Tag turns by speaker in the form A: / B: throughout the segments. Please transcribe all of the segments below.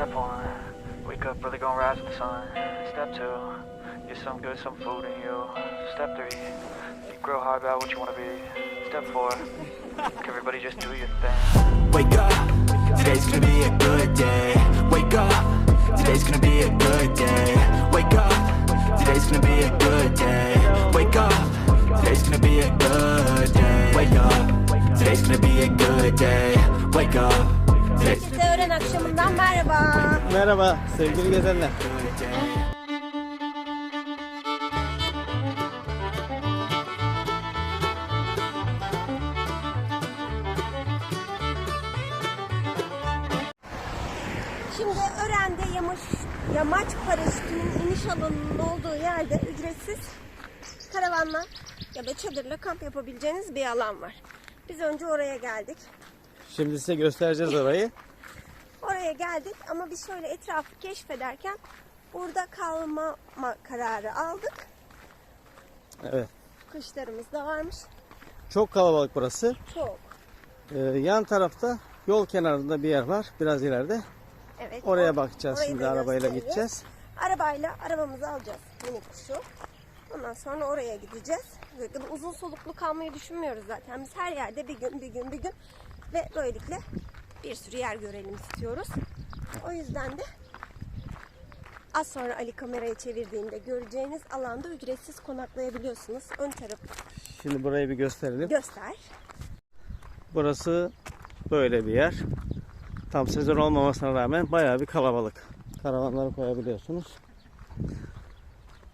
A: Step one, wake up early, gonna rise with the sun. Step two, get some good, some food in you. Step three, you grow hard about what you wanna be. Step four, everybody just do your thing.
B: Wake up, today's gonna be a good day. Wake up, today's gonna be a good day. Wake up, today's gonna be a good day. Wake up, today's gonna be a good day. Wake up, today's gonna be a good day. Wake up,
C: Size öğlen akşamından merhaba.
D: Merhaba sevgili gezenler.
C: Şimdi Ören'de yamaç, yamaç paraşütünün iniş alanının olduğu yerde ücretsiz karavanla ya da çadırla kamp yapabileceğiniz bir alan var. Biz önce oraya geldik.
D: Şimdi size göstereceğiz orayı.
C: Oraya geldik ama biz şöyle etrafı keşfederken burada kalma kararı aldık.
D: Evet.
C: Kışlarımız da varmış.
D: Çok kalabalık burası.
C: Çok.
D: Ee, yan tarafta yol kenarında bir yer var. Biraz ileride.
C: Evet.
D: Oraya bakacağız
C: orayı
D: şimdi arabayla gideceğiz.
C: Arabayla arabamızı alacağız minik kuşu. Ondan sonra oraya gideceğiz. Uzun soluklu kalmayı düşünmüyoruz zaten. Biz her yerde bir gün bir gün bir gün ve böylelikle bir sürü yer görelim istiyoruz. O yüzden de az sonra Ali kamerayı çevirdiğinde göreceğiniz alanda ücretsiz konaklayabiliyorsunuz. Ön tarafı
D: Şimdi burayı bir gösterelim.
C: göster.
D: Burası böyle bir yer. Tam sezon olmamasına rağmen bayağı bir kalabalık. Karavanları koyabiliyorsunuz.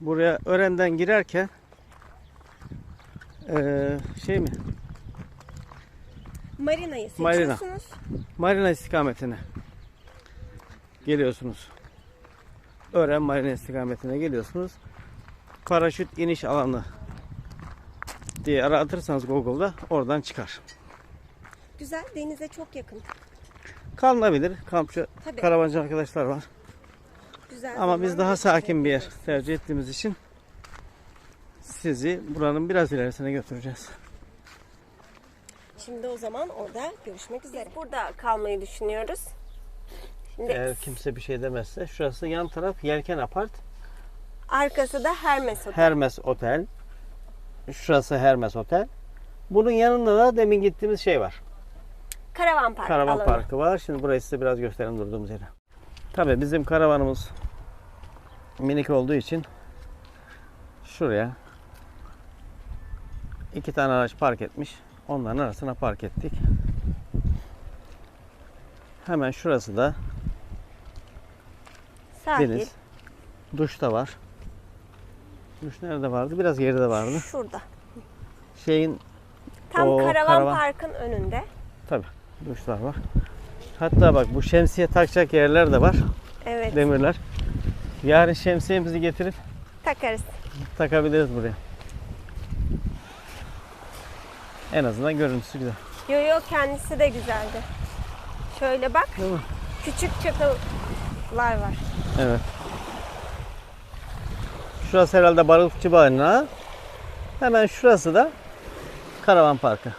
D: Buraya Ören'den girerken ee, şey mi?
C: Marina'yı
D: Marina.
C: seçiyorsunuz.
D: Marina istikametine geliyorsunuz. Ören Marina istikametine geliyorsunuz. Paraşüt iniş alanı diye aratırsanız Google'da oradan çıkar.
C: Güzel, denize çok yakın.
D: Kalınabilir. Kampçı,
C: Tabii.
D: karavancı arkadaşlar var.
C: Güzel
D: Ama biz daha sakin bir yer tercih ettiğimiz için sizi buranın biraz ilerisine götüreceğiz.
C: Şimdi o zaman orada görüşmek üzere. Burada kalmayı düşünüyoruz. Şimdi
D: Eğer kimse bir şey demezse şurası yan taraf Yelken Apart.
C: arkası da Hermes Otel.
D: Hermes Otel. Şurası Hermes Otel. Bunun yanında da demin gittiğimiz şey var.
C: Karavan Park
D: Karavan
C: alanı.
D: parkı var. Şimdi burayı size biraz gösterelim durduğumuz yere. Tabii bizim karavanımız minik olduğu için şuraya iki tane araç park etmiş. Onların arasına park ettik. Hemen şurası da
C: Sahil.
D: deniz. Duş da var. Duş nerede vardı? Biraz geride vardı.
C: Şurada.
D: Şeyin
C: Tam
D: O
C: karavan,
D: karavan-
C: parkın önünde.
D: tabii duşlar var. Hatta bak bu şemsiye takacak yerler de var.
C: Evet.
D: Demirler. Yarın şemsiyemizi getirip
C: Takarız.
D: takabiliriz buraya. En azından görüntüsü güzel.
C: Yo yo kendisi de güzeldi. Şöyle bak.
D: Değil mi?
C: Küçük çakıllar var.
D: Evet. Şurası herhalde balıkçı barınağı. Hemen şurası da karavan parkı.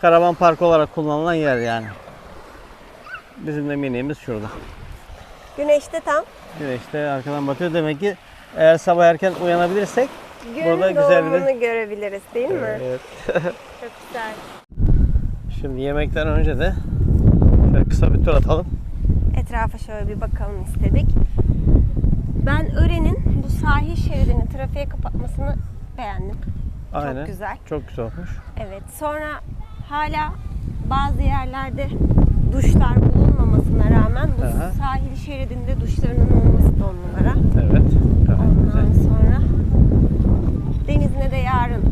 D: Karavan parkı olarak kullanılan yer yani. Bizim de miniğimiz şurada.
C: Güneşte tam.
D: Güneşte arkadan bakıyor. Demek ki eğer sabah erken uyanabilirsek
C: Günün
D: Burada güzel bir
C: görebiliriz değil mi?
D: Evet.
C: Çok güzel.
D: Şimdi yemekten önce de şöyle kısa bir tur atalım.
C: Etrafa şöyle bir bakalım istedik. Ben Ören'in bu sahil şeridini trafiğe kapatmasını beğendim.
D: Aynen.
C: güzel.
D: Çok güzel olmuş.
C: Evet. Sonra hala bazı yerlerde duşlar bulunmamasına rağmen bu
D: Aha.
C: sahil şeridinde duşlarının olması da on numara.
D: Evet.
C: Ondan
D: güzel.
C: sonra denizine de yarın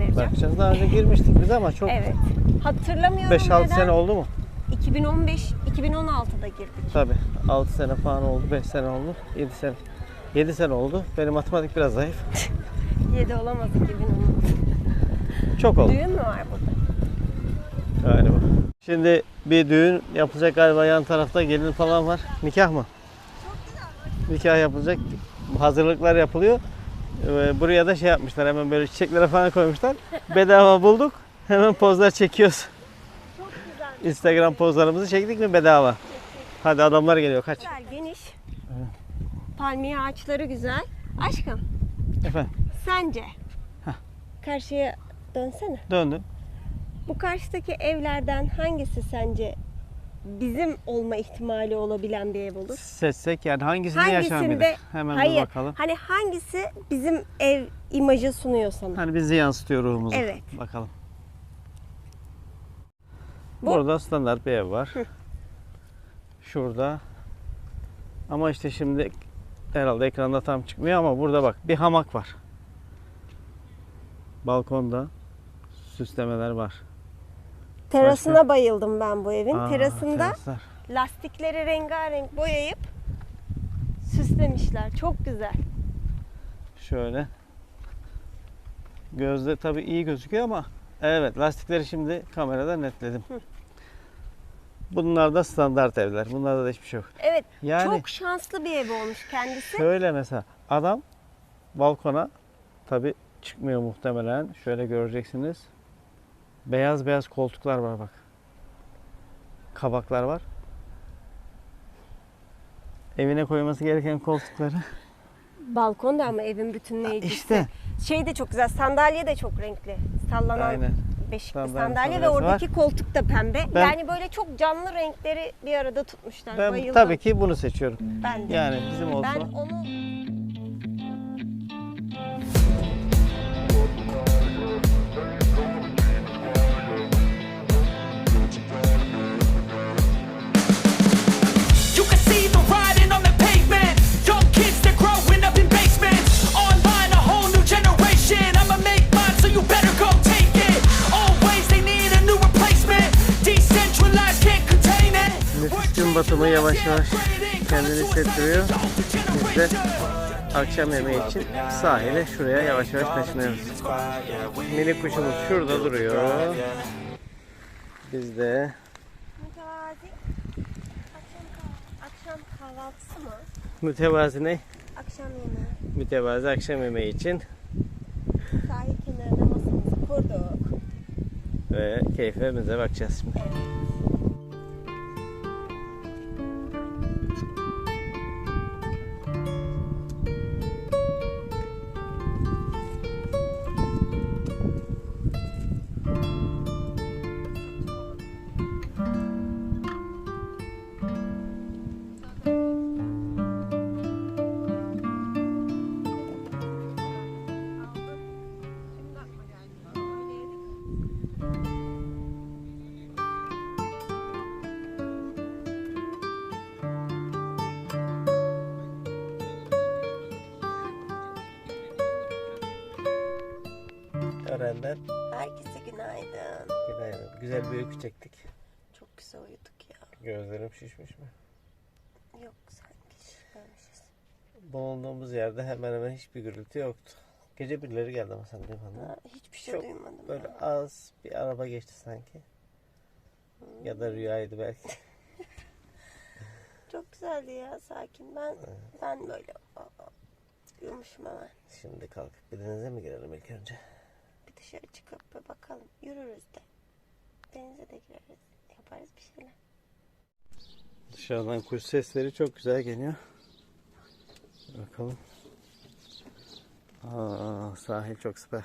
C: vereceğim.
D: Bakacağız. Daha önce girmiştik biz ama çok
C: Evet. Hatırlamıyorum
D: 5-6
C: neden.
D: sene oldu mu?
C: 2015 2016'da girdik.
D: Tabii. 6 sene falan oldu. 5 sene oldu. 7 sene. 7 sene oldu. Benim matematik biraz zayıf.
C: 7 olamaz 2016.
D: Çok oldu
C: Düğün mü var burada?
D: galiba. Şimdi bir düğün yapılacak galiba yan tarafta gelin falan var. Nikah mı? Nikah yapılacak. Hazırlıklar yapılıyor. Ee, Buraya da şey yapmışlar hemen böyle çiçeklere falan koymuşlar. Bedava bulduk. Hemen pozlar çekiyoruz. Instagram pozlarımızı çektik mi bedava? Hadi adamlar geliyor kaç.
C: Güzel, geniş. Palmiye ağaçları güzel. Aşkım,
D: Efendim
C: sence? Karşıya dönsene.
D: döndüm.
C: Bu karşıdaki evlerden hangisi sence bizim olma ihtimali olabilen bir ev olur?
D: Seçsek yani hangisinde, yaşanabilir?
C: Hangisinde
D: Hemen
C: hayır,
D: bir bakalım.
C: Hani hangisi bizim ev imajı sunuyor sana?
D: Hani bizi yansıtıyor ruhumuzu.
C: Evet.
D: Bakalım.
C: Bu-
D: Burada standart bir ev var. Şurada. Ama işte şimdi herhalde ekranda tam çıkmıyor ama burada bak bir hamak var. Balkonda süslemeler var.
C: Terasına bayıldım ben bu evin.
D: Aa,
C: Terasında
D: teraslar.
C: lastikleri rengarenk boyayıp süslemişler. Çok güzel.
D: Şöyle. Gözde tabii iyi gözüküyor ama evet lastikleri şimdi kamerada netledim. Bunlar da standart evler. Bunlarda da hiçbir şey yok.
C: Evet,
D: Yani
C: çok şanslı bir ev olmuş kendisi.
D: şöyle mesela adam balkona tabii çıkmıyor muhtemelen. Şöyle göreceksiniz. Beyaz beyaz koltuklar var bak. Kabaklar var. Evine koyması gereken koltukları.
C: Balkonda ama evin bütünleyicisi.
D: İşte
C: Şey de çok güzel, sandalye de çok renkli. Sallanan
D: Aynen.
C: beşikli
D: Sandalye
C: sandalye ve oradaki koltuk da pembe.
D: Ben-
C: yani böyle çok canlı renkleri bir arada tutmuşlar.
D: ben
C: Bayıldım.
D: tabii ki bunu seçiyorum.
C: Ben de.
D: Yani bizim olsa.
C: Ben onu
D: batımı yavaş yavaş kendini hissettiriyor. Biz de akşam yemeği için sahile şuraya yavaş yavaş taşınıyoruz. Minik kuşumuz şurada duruyor. Biz de
C: akşam, kah- akşam kahvaltısı mı?
D: mütevazi ne?
C: Akşam yemeği.
D: Mütevazi akşam yemeği için
C: Sahil kenarına masamızı kurduk.
D: ve keyfimize bakacağız şimdi. Öğrenler
C: Herkese günaydın.
D: günaydın. Güzel bir uyku çektik.
C: Çok güzel uyuduk ya.
D: Gözlerim şişmiş mi?
C: Yok sanki şişmemişiz.
D: Bulunduğumuz yerde hemen hemen hiçbir gürültü yoktu. Gece birileri geldi ama sen duymadın.
C: Ha, hiçbir şey
D: Çok
C: duymadım.
D: Böyle
C: ya.
D: az bir araba geçti sanki. Ya da rüyaydı belki.
C: Çok güzeldi ya sakin. Ben ben böyle aa, uyumuşum hemen.
D: Şimdi kalkıp bir denize mi girelim ilk önce?
C: Dışarı çıkıp bir bakalım. Yürürüz de. Denize de gireriz. Yaparız bir şeyler.
D: Dışarıdan kuş sesleri çok güzel geliyor. Bakalım. Aa, sahil çok süper.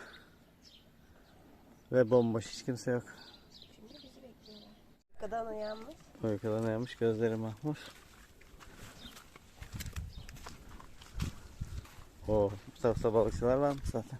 D: Ve bomboş hiç kimse yok.
C: Şimdi bizi bekliyorlar. Kadın uyanmış.
D: Uykudan uyanmış gözleri mahmur. O Mustafa balıkçılar varmış zaten.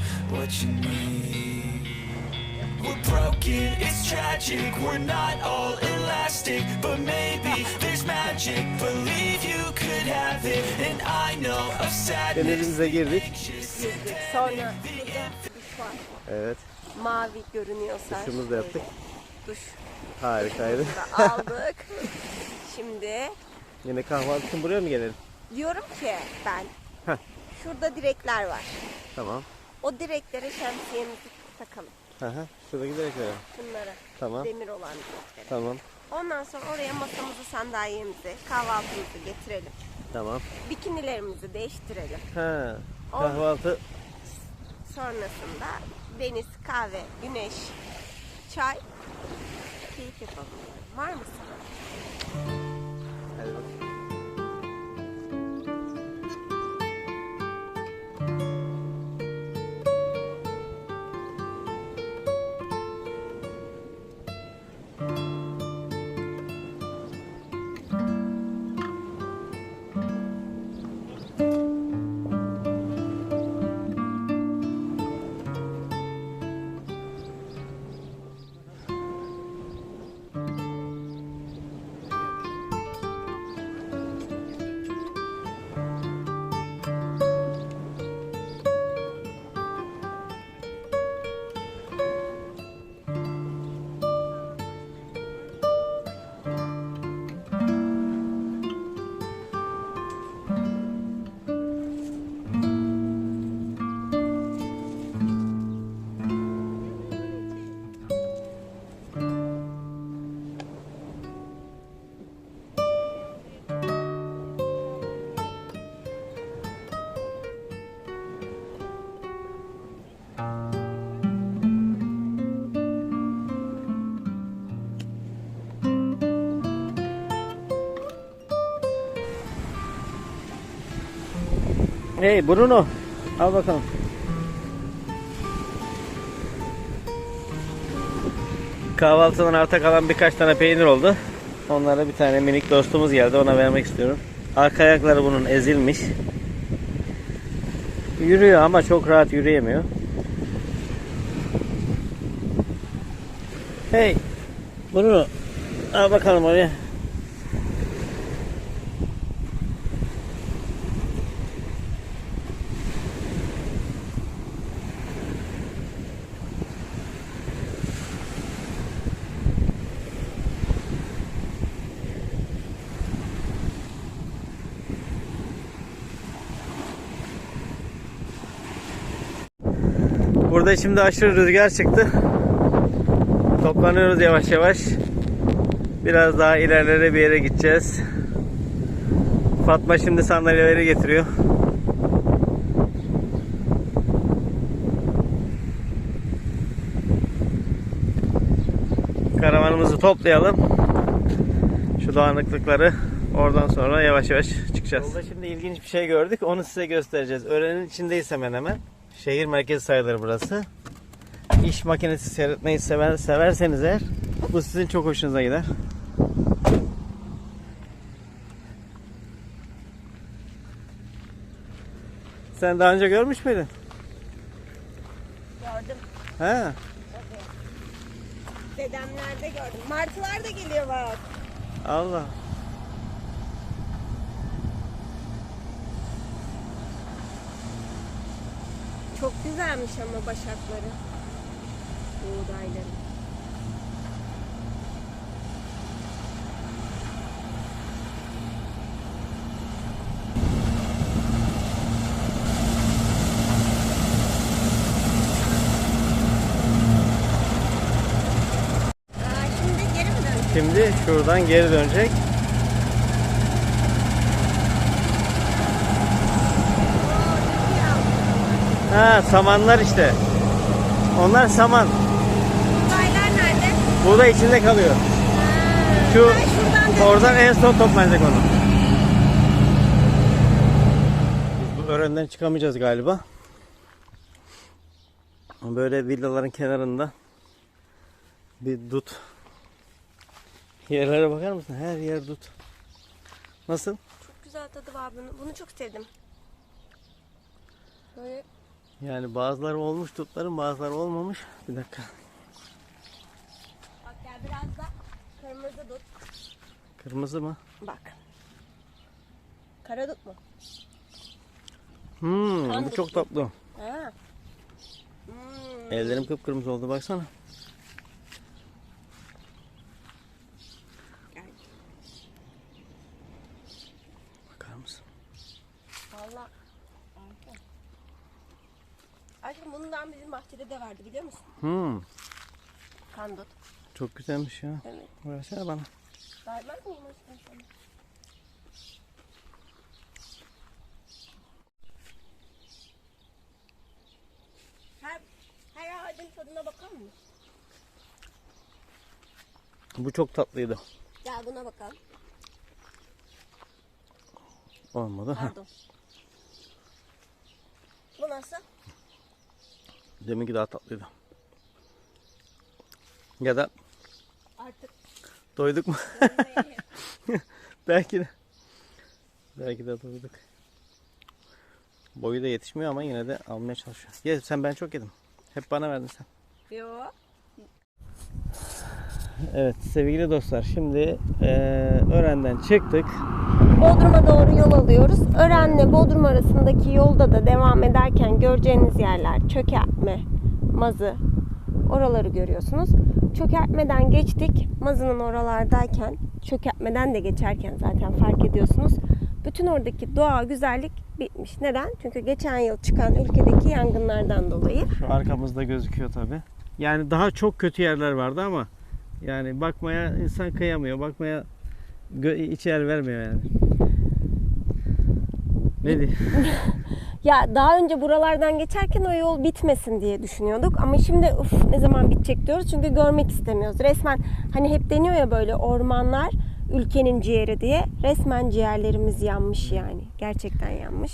B: what you need. We're broken, it's tragic, we're not all elastic But maybe there's magic, believe you could have it And I know of sadness
D: Denizimize girdik.
C: Sonra.
D: Evet.
C: Mavi görünüyor saç.
D: Duşumuzu da yaptık.
C: Duş
D: Harikaydı.
C: aldık. Şimdi
D: Yine kahvaltı için buraya mı gelelim?
C: diyorum ki ben
D: Heh.
C: şurada direkler var.
D: Tamam.
C: O direklere şemsiyemizi takalım.
D: Hı hı. Şuradaki direklere.
C: Şunlara.
D: Tamam.
C: Demir olan direklere.
D: Tamam.
C: Ondan sonra oraya masamızı, sandalyemizi, kahvaltımızı getirelim.
D: Tamam.
C: Bikinilerimizi değiştirelim.
D: Ha. Kahvaltı
C: Sonrasında deniz, kahve, güneş, çay, keyif yapalım. Var mısın?
D: Hadi bakalım. Hey Bruno. Al bakalım. Kahvaltıdan arta kalan birkaç tane peynir oldu. Onlara bir tane minik dostumuz geldi. Ona vermek istiyorum. Arka ayakları bunun ezilmiş. Yürüyor ama çok rahat yürüyemiyor. Hey. Bruno. Al bakalım oraya. Burada şimdi aşırı rüzgar çıktı. Toplanıyoruz yavaş yavaş. Biraz daha ilerlere bir yere gideceğiz. Fatma şimdi sandalyeleri getiriyor. Karavanımızı toplayalım. Şu dağınıklıkları oradan sonra yavaş yavaş çıkacağız. Yolda şimdi ilginç bir şey gördük. Onu size göstereceğiz. Öğrenin içindeyiz hemen hemen. Şehir merkezi sayılır burası. İş makinesi seyretmeyi sever, severseniz eğer bu sizin çok hoşunuza gider. Sen daha önce görmüş müydün?
C: Gördüm.
D: Ha.
C: Dedemlerde gördüm. Martılar da geliyor bak.
D: Allah.
C: Çok güzelmiş ama başakları. Buğdayları. Şimdi
D: şuradan geri dönecek. Ha samanlar işte. Onlar saman.
C: Buğdaylar nerede?
D: Bu da içinde kalıyor. Şu
C: şuradan dön.
D: oradan en son toplanacak onu. Biz bu öğrenden çıkamayacağız galiba. Böyle villaların kenarında bir dut. Yerlere bakar mısın? Her yer dut. Nasıl?
C: Çok güzel tadı var bunu. Bunu çok sevdim. Böyle
D: Yani bazıları olmuş dutların bazıları olmamış. Bir dakika.
C: bak gel biraz da kırmızı dut.
D: Kırmızı mı?
C: Bak. Kara dut mu?
D: Hmm,
C: Kan
D: bu çok tatlı.
C: Ha. Hmm.
D: Ellerim kıpkırmızı oldu baksana.
C: Gel.
D: Bakar mısın?
C: Valla. Harika. Aşkım bundan bizim bahçede de vardı biliyor musun?
D: Hmm,
C: Kandut.
D: çok güzelmiş ya.
C: Evet.
D: Versene bana.
C: Vermez miyim aşkım sana? Her, her ağacın tadına bakar mı?
D: Bu çok tatlıydı.
C: Gel buna bakalım.
D: Olmadı.
C: Pardon. Bu nasıl?
D: Deminki daha tatlıydı. Ya da
C: Artık
D: doyduk mu? Belki de. Belki de doyduk. Boyu da yetişmiyor ama yine de almaya çalışıyor. Ye sen ben çok yedim. Hep bana verdin sen.
C: Yok.
D: Evet sevgili dostlar şimdi eee Ören'den çıktık.
C: Bodrum'a doğru yol alıyoruz. Ören'le Bodrum arasındaki yolda da devam ederken göreceğiniz yerler çökertme, mazı oraları görüyorsunuz. Çökertmeden geçtik. Mazının oralardayken çökertmeden de geçerken zaten fark ediyorsunuz. Bütün oradaki doğa güzellik bitmiş. Neden? Çünkü geçen yıl çıkan ülkedeki yangınlardan dolayı.
D: Şu arkamızda gözüküyor tabi. Yani daha çok kötü yerler vardı ama yani bakmaya insan kıyamıyor. Bakmaya içi el vermiyor yani. Ne diyeyim?
C: Ya daha önce buralardan geçerken o yol bitmesin diye düşünüyorduk ama şimdi uf ne zaman bitecek diyoruz çünkü görmek istemiyoruz. Resmen hani hep deniyor ya böyle ormanlar ülkenin ciğeri diye resmen ciğerlerimiz yanmış yani. Gerçekten yanmış.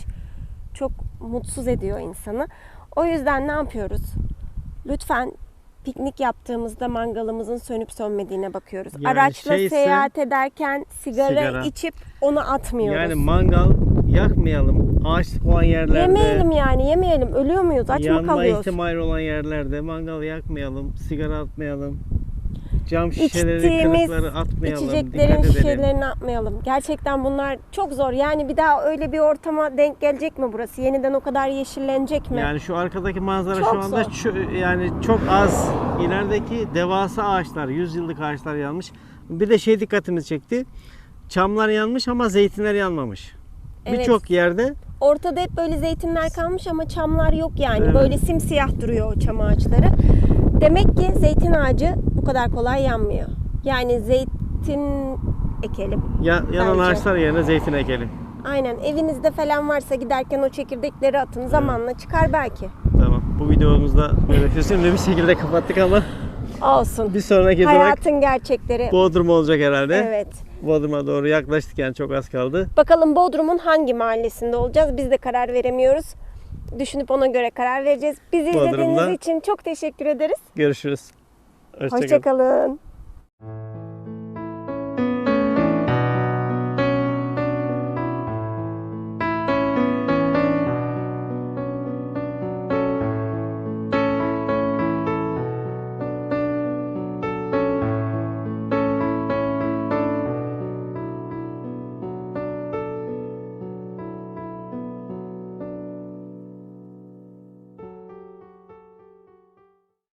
C: Çok mutsuz ediyor insanı. O yüzden ne yapıyoruz? Lütfen piknik yaptığımızda mangalımızın sönüp sönmediğine bakıyoruz.
D: Yani
C: Araçla
D: şeyse-
C: seyahat ederken sigara,
D: Sigara.
C: içip onu atmıyoruz.
D: Yani mangal yakmayalım. Ağaçlık olan yerlerde.
C: Yemeyelim yani yemeyelim. Ölüyor muyuz? Aç mı
D: yanma
C: kalıyoruz?
D: ihtimali olan yerlerde mangal yakmayalım. Sigara atmayalım. Cam şişeleri,
C: İçtiğimiz
D: kırıkları atmayalım.
C: içeceklerin
D: Dikkat edelim.
C: şişelerini atmayalım. Gerçekten bunlar çok zor. Yani bir daha öyle bir ortama denk gelecek mi burası? Yeniden o kadar yeşillenecek mi?
D: Yani şu arkadaki manzara
C: Çok
D: şu anda
C: zor.
D: çö- yani çok az. İlerideki devasa ağaçlar, 100 yıllık ağaçlar yanmış. Bir de şey dikkatimizi çekti. Çamlar yanmış ama zeytinler yanmamış.
C: Evet.
D: Birçok yerde
C: Ortada hep böyle zeytinler kalmış ama çamlar yok yani.
D: Evet.
C: Böyle simsiyah duruyor o çam ağaçları. Demek ki zeytin ağacı bu kadar kolay yanmıyor. Yani zeytin ekelim.
D: ya, yanan
C: Bence.
D: ağaçlar yerine zeytin ekelim.
C: Aynen evinizde falan varsa giderken o çekirdekleri atın. Zamanla çıkar belki.
D: Tamam. Bu videomuzda böyle hüzünlü bir şekilde kapattık ama
C: Olsun.
D: bir sonraki durak
C: Hayatın gerçekleri.
D: Bodrum olacak herhalde.
C: Evet.
D: Bodrum'a doğru yaklaştık yani çok az kaldı.
C: Bakalım Bodrum'un hangi mahallesinde olacağız? Biz de karar veremiyoruz. Düşünüp ona göre karar vereceğiz. Bizi
D: Bodrum'da-
C: izlediğiniz için çok teşekkür ederiz.
D: Görüşürüz. Hoşçakalın.
C: Hoşçakalın.